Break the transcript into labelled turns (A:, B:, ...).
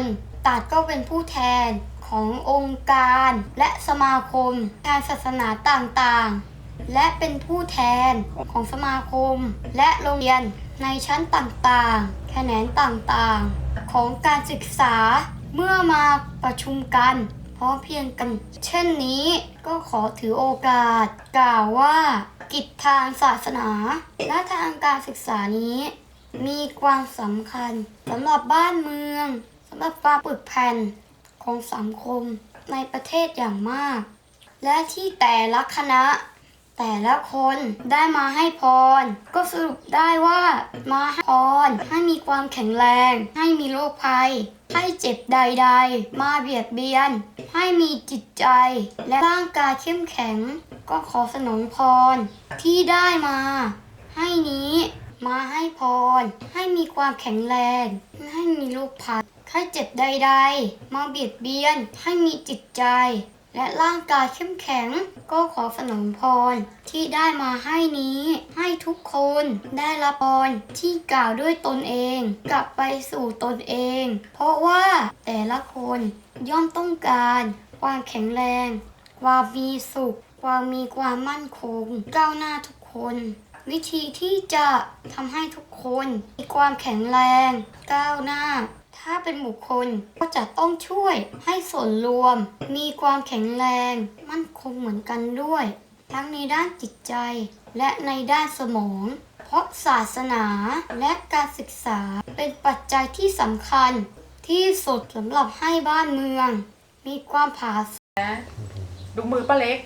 A: ลตัดก็เป็นผู้แทนขององค์การ และสมาคมทางศาสนาต่างๆ และเป็นผู้แทนของสมาคม และโรงเรียนในชั้นต่างๆ แขนงต่างๆ ของการศึกษาเมื่อมาประชุมกันพร้อมเพียงกัน เช่นนี้ก็ขอถือโอกาส กล่าวว่า กิจทางศาสนา และทางการศึกษานี้ มีความสำคัญสำหรับบ้านเมือง สำหรับความปึกแผ่นของสังคมในประเทศอย่างมาก และที่แต่ละคณะ แต่ละคนได้มาให้พร ก็สรุปได้ว่ามาให้พรให้มีความแข็งแรง ให้มีโรคภัย ให้เจ็บใดๆ มาเบียดเบียน ให้มีจิตใจ และร่างกายเข้มแข็ง ก็ขอสนองพร ที่ได้มา ให้นี้มาให้พร ให้มีความแข็งแรง ให้มีโรคภัย ไข้เจ็บใดๆ มาเบียดเบียนให้มีจิตใจ และร่างกายเข้มแข็ง ก็ขอสนองพร ที่ได้มาให้นี้ ให้ทุกคนได้รับพรที่กล่าวด้วยตนเอง กลับไปสู่ตนเอง เพราะว่าแต่ละคนย่อมต้องการความแข็งแรง ความมีสุข ความมีความมั่นคง ก้าวหน้าทุกคน วิธีที่จะทำให้ทุกคนมีความแข็งแรง ก้าวหน้า ถ้าเป็นบุคคลก็จะต้องช่วยให้ส่วนรวม มีความแข็งแรง มั่นคงเหมือนกันด้วย ทั้งในด้านจิตใจ และในด้านสมอง เพราะศาสนาและการศึกษาเป็นปัจจัยที่สำคัญ ที่สุดสำหรับให้บ้านเมือง มีความผาสุก
B: ดูมือป้าเล็ก